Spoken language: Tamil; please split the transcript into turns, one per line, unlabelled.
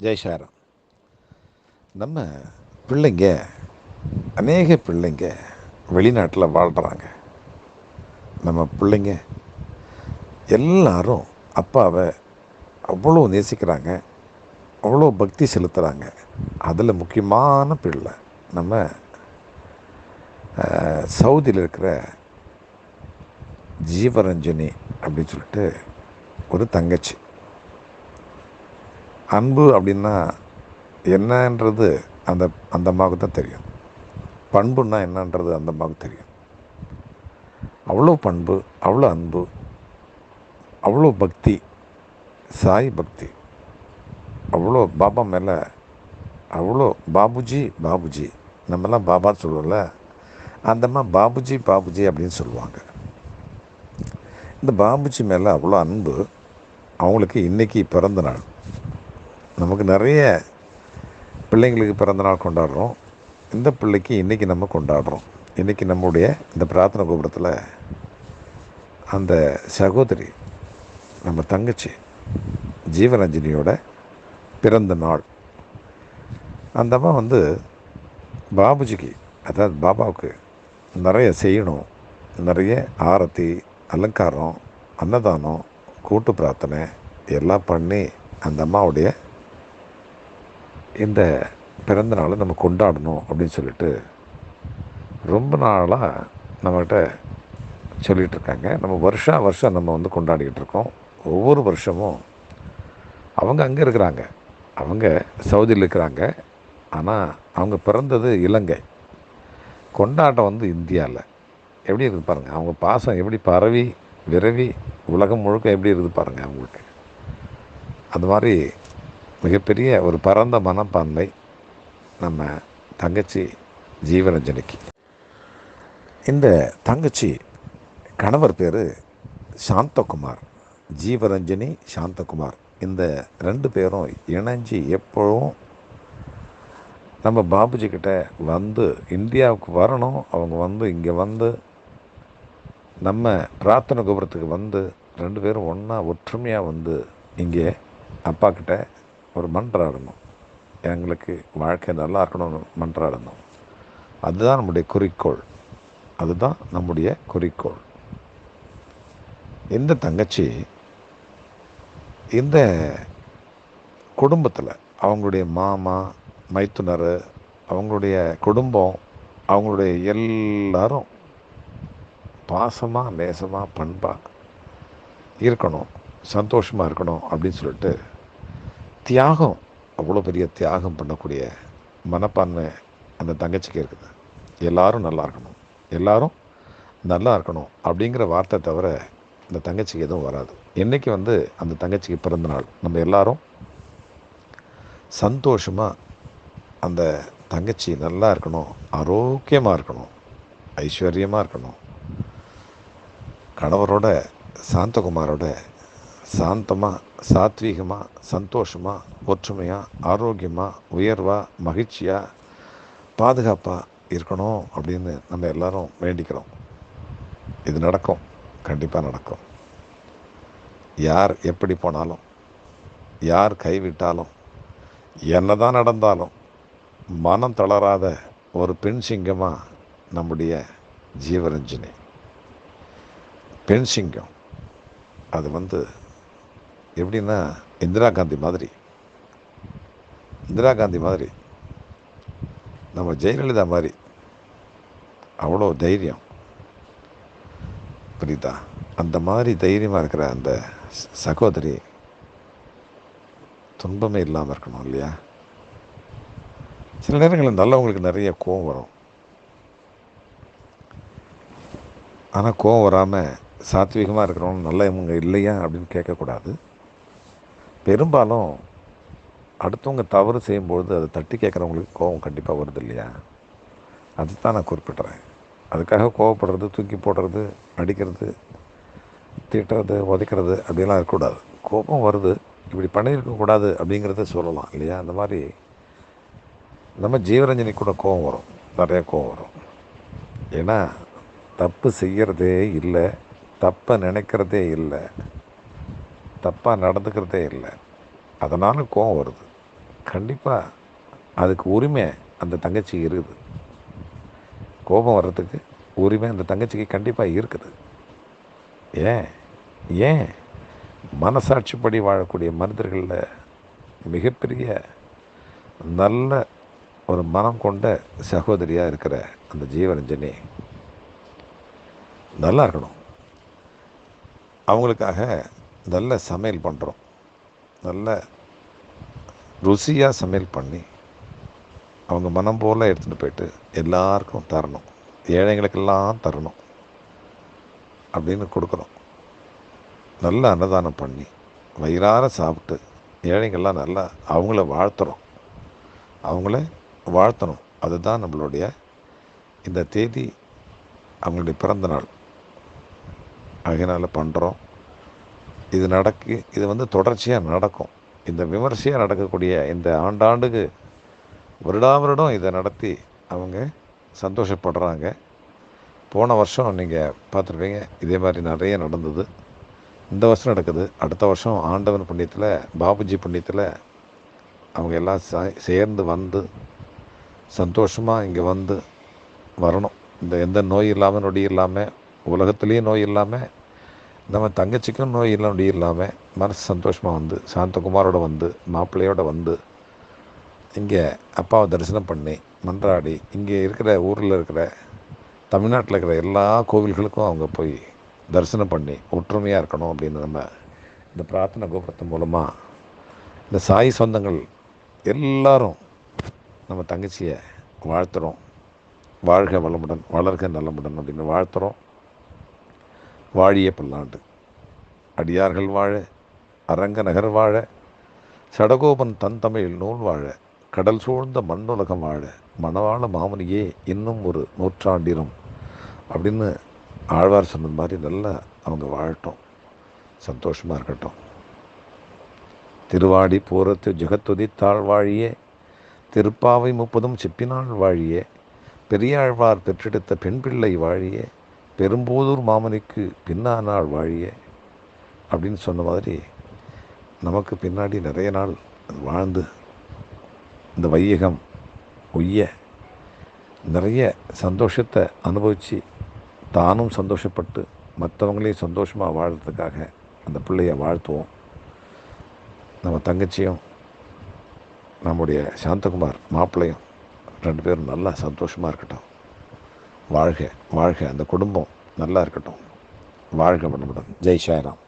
ஜெய் நம்ம பிள்ளைங்க அநேக பிள்ளைங்க வெளிநாட்டில் வாழ்கிறாங்க நம்ம பிள்ளைங்க எல்லாரும் அப்பாவை அவ்வளோ நேசிக்கிறாங்க அவ்வளோ பக்தி செலுத்துகிறாங்க அதில் முக்கியமான பிள்ளை நம்ம சவுதியில் இருக்கிற ஜீவரஞ்சனி அப்படின்னு சொல்லிட்டு ஒரு தங்கச்சி. அன்பு அப்படின்னா என்னன்றது அந்த அந்த அம்மாவுக்கு தான் தெரியும். பண்புன்னா என்னன்றது அந்த அம்மாவுக்கு தெரியும். அவ்வளோ பண்பு அவ்வளோ அன்பு அவ்வளோ பக்தி சாய் பக்தி அவ்வளோ பாபா மேலே அவ்வளோ பாபுஜி பாபுஜி. நம்மலாம் பாபா சொல்லுவோம்ல அந்தம்மா பாபுஜி பாபுஜி அப்படின்னு சொல்லுவாங்க. இந்த பாபுஜி மேலே அவ்வளோ அன்பு அவங்களுக்கு இன்றைக்கி பிறந்த நாள். நமக்கு நிறைய பிள்ளைங்களுக்கு பிறந்த நாள் கொண்டாடுறோம். இந்த பிள்ளைக்கு இன்றைக்கி நம்ம கொண்டாடுறோம். இன்றைக்கி நம்முடைய இந்த பிரார்த்தனை கோபுரத்தில் அந்த சகோதரி நம்ம தங்கச்சி ஜீவரஞ்சனியோட பிறந்த நாள். அந்த அம்மா வந்து பாபுஜிக்கு அதாவது பாபாவுக்கு நிறைய செய்யணும் நிறைய ஆரத்தி அலங்காரம் அன்னதானம் கூட்டு பிரார்த்தனை எல்லாம் பண்ணி அந்த அம்மாவுடைய இந்த பிறந்த நாளை நம்ம கொண்டாடணும் அப்படின்னு சொல்லிட்டு ரொம்ப நாளாக நம்மகிட்ட சொல்லிகிட்டு இருக்காங்க. நம்ம வருஷம் வருஷம் நம்ம வந்து கொண்டாடிக்கிட்டு இருக்கோம். ஒவ்வொரு வருஷமும் அவங்க அங்கே இருக்கிறாங்க. அவங்க சவுதியில் இருக்கிறாங்க. ஆனால் அவங்க பிறந்தது இலங்கை. கொண்டாட்டம் வந்து இந்தியாவில் எப்படி இருக்குது பாருங்கள் அவங்க பாசம் எப்படி பரவி விரவி உலகம் முழுக்க எப்படி இருக்குது பாருங்கள் அவங்களுக்கு. அது மாதிரி மிகப்பெரிய ஒரு பரந்த மனப்பான்மை நம்ம தங்கச்சி ஜீவரஞ்சனிக்கு. இந்த தங்கச்சி கணவர் பேர் சாந்தகுமார். ஜீவரஞ்சனி சாந்தகுமார். இந்த ரெண்டு பேரும் இணைஞ்சு எப்போவும் நம்ம பாபுஜி கிட்ட வந்து இந்தியாவுக்கு வரணும். அவங்க வந்து இங்கே வந்து நம்ம பிரார்த்தனை கோபுரத்துக்கு வந்து ரெண்டு பேரும் ஒன்றா ஒற்றுமையாக வந்து இங்கே அப்பா கிட்ட ஒரு மன்றாடணும். எங்களுக்கு வாழ்க்கை நல்லா இருக்கணும்னு மன்றாடணும். அதுதான் நம்முடைய குறிக்கோள். அதுதான் நம்முடைய குறிக்கோள். இந்த தங்கச்சி இந்த குடும்பத்தில் அவங்களுடைய மாமா மைத்துனர் அவங்களுடைய குடும்பம் அவங்களுடைய எல்லாரும் பாசமாக நேசமாக பண்பாக இருக்கணும். சந்தோஷமாக இருக்கணும் அப்படின்னு சொல்லிட்டு தியாகம். அவ்வளோ பெரிய தியாகம் பண்ணக்கூடிய மனப்பான்மை அந்த தங்கச்சிக்கு இருக்குது. எல்லாரும் நல்லா இருக்கணும். எல்லாரும் நல்லா இருக்கணும் அப்படிங்கிற வார்த்தை தவிர இந்த தங்கச்சிக்கு எதுவும் வராது. என்றைக்கு வந்து அந்த தங்கச்சிக்கு பிறந்த நாள் நம்ம எல்லாரும் சந்தோஷமாக அந்த தங்கச்சி நல்லா இருக்கணும் ஆரோக்கியமாக இருக்கணும் ஐஸ்வர்யமாக இருக்கணும் கணவரோட சாந்தகுமாரோட சாந்தமாக சாத்வீகமாக சந்தோஷமாக ஒற்றுமையாக ஆரோக்கியமாக உயர்வாக மகிழ்ச்சியாக பாதுகாப்பாக இருக்கணும் அப்படின்னு நம்ம எல்லாரும் வேண்டிக்கிறோம். இது நடக்கும். கண்டிப்பாக நடக்கும். யார் எப்படி போனாலும் யார் கைவிட்டாலும் என்னதான் நடந்தாலும் மனம் தளராத ஒரு பெண் சிங்கமாக நம்முடைய ஜீவரஞ்சனி. பெண் சிங்கம். அது வந்து எப்படின்னா இந்திரா காந்தி மாதிரி. இந்திரா காந்தி மாதிரி. நம்ம ஜெயலலிதா மாதிரி. அவ்வளோ தைரியம். புரியுதா? அந்த மாதிரி தைரியமாக இருக்கிற அந்த சகோதரி துன்பமே இல்லாமல் இருக்கணும் இல்லையா? சில நேரங்களில் நல்லவங்களுக்கு நிறைய கோவம் வரும். ஆனால் கோவம் வராமல் சாத்விகமாக இருக்கிறவங்க நல்ல இவங்க இல்லையா அப்படின்னு கேட்கக்கூடாது. பெரும்பாலும் அடுத்தவங்க தவறு செய்யும்பொழுது அதை தட்டி கேட்குறவங்களுக்கு கோபம் கண்டிப்பாக வருது இல்லையா? அதுதான் நான் குறிப்பிட்றேன். அதுக்காக கோவப்படுறது தூக்கி போடுறது அடிக்கிறது திட்டுறது உதைக்கிறது அப்படிலாம் இருக்கக்கூடாது. கோபம் வருது இப்படி பண்ணியிருக்கக்கூடாது அப்படிங்கிறத சொல்லலாம் இல்லையா? அந்த மாதிரி நம்ம ஜீவரஞ்சனி கூட கோபம் வரும். நிறைய கோபம் வரும். ஏன்னா தப்பு செய்கிறதே இல்லை தப்பை நினைக்கிறதே இல்லை. தப்பாக நடந்துக்கிறதே இல்லை. அதனால் கோவம் வருது. கண்டிப்பாக அதுக்கு உரிமை அந்த தங்கச்சி இருக்குது. கோபம் வர்றதுக்கு உரிமை அந்த தங்கச்சிக்கு கண்டிப்பாக இருக்குது. ஏன்? ஏன்? மனசாட்சிப்படி வாழக்கூடிய மனிதர்களில் மிகப்பெரிய நல்ல ஒரு மனம் கொண்ட சகோதரியாக இருக்கிற அந்த ஜீவரஞ்சனி நல்லா இருக்கணும். அவங்களுக்காக நல்ல சமையல் பண்ணுறோம் நல்ல ருசியாக சமையல் பண்ணி அவங்க மனம் போல் எடுத்துகிட்டு போயிட்டு எல்லாருக்கும் தரணும். ஏழைங்களுக்கெல்லாம் தரணும். அப்படின்னு கொடுக்குறோம் நல்ல அன்னதானம் பண்ணி வயிறார சாப்பிட்டு ஏழைங்கள்லாம் நல்லா அவங்கள வாழ்த்துறோம். அவங்கள வாழ்த்தணும். அதுதான் நம்மளுடைய இந்த தேதி அவங்களுடைய பிறந்த நாள். அதனால் பண்ணுறோம் இது நடக்கு இது வந்து தொடர்ச்சியாக நடக்கும். இந்த விமர்சையாக நடக்கக்கூடிய இந்த ஆண்டாண்டுக்கு வருடா வருடம் இதை நடத்தி அவங்க சந்தோஷப்படுறாங்க. போன வருஷம் நீங்கள் பார்த்துருப்பீங்க இதே மாதிரி நிறைய நடந்தது. இந்த வருஷம் நடக்குது. அடுத்த வருஷம் ஆண்டவன் புண்ணியத்தில் பாபுஜி புண்ணியத்தில் அவங்க எல்லாம் ச சேர்ந்து வந்து சந்தோஷமாக இங்கே வந்து வரணும். இந்த எந்த நோய் இல்லாமல் நொடி இல்லாமல் உலகத்துலேயும் நோய் இல்லாமல் நம்ம தங்கச்சிக்கும் நோய் இல்லை நொடி இல்லாமல் மனசு சந்தோஷமாக வந்து சாந்தகுமாரோட வந்து மாப்பிள்ளையோட வந்து இங்கே அப்பாவை தரிசனம் பண்ணி மன்றாடி இங்கே இருக்கிற ஊரில் இருக்கிற தமிழ்நாட்டில் இருக்கிற எல்லா கோவில்களுக்கும் அவங்க போய் தரிசனம் பண்ணி ஒற்றுமையாக இருக்கணும் அப்படின்னு நம்ம இந்த பிரார்த்தனை கோபுரத்தின் மூலமாக இந்த சாய் சொந்தங்கள் எல்லாரும் நம்ம தங்கச்சியை வாழ்த்துகிறோம் வாழ்க வளமுடன் வளர்க நலமுடன் அப்படின்னு வாழ்த்துகிறோம் வாழிய பல்லாண்டு. அடியார்கள் வாழ அரங்க நகர் வாழ சடகோபன் தன் தமிழ் நூல் வாழ கடல் சூழ்ந்த மண்ணுலகம் வாழ மணவாள மாமனியே இன்னும் ஒரு நூற்றாண்டிரும் அப்படின்னு ஆழ்வார் சொன்னது மாதிரி நல்லா அவங்க வாழட்டும். சந்தோஷமாக இருக்கட்டும். திருவாடி பூரத்து ஜெகத்துதி வாழியே திருப்பாவை முப்பதும் செப்பினாள் வாழியே பெரியாழ்வார் பெற்றெடுத்த பெண் பிள்ளை வாழியே பெரும்போதூர் மாமனிக்கு பின்னானாள் வாழிய அப்படின்னு சொன்ன மாதிரி நமக்கு பின்னாடி நிறைய நாள் வாழ்ந்து இந்த வையகம் ஒய்ய நிறைய சந்தோஷத்தை அனுபவித்து தானும் சந்தோஷப்பட்டு மற்றவங்களையும் சந்தோஷமாக வாழ்கிறதுக்காக அந்த பிள்ளைய வாழ்த்துவோம். நம்ம தங்கச்சியும் நம்முடைய சாந்தகுமார் மாப்பிள்ளையும் ரெண்டு பேரும் நல்லா சந்தோஷமாக இருக்கட்டும். வாழ்க வாழ்க. அந்த குடும்பம் நல்லா இருக்கட்டும். வாழ்க வளமுடன். ஜெய் சாய்ராம்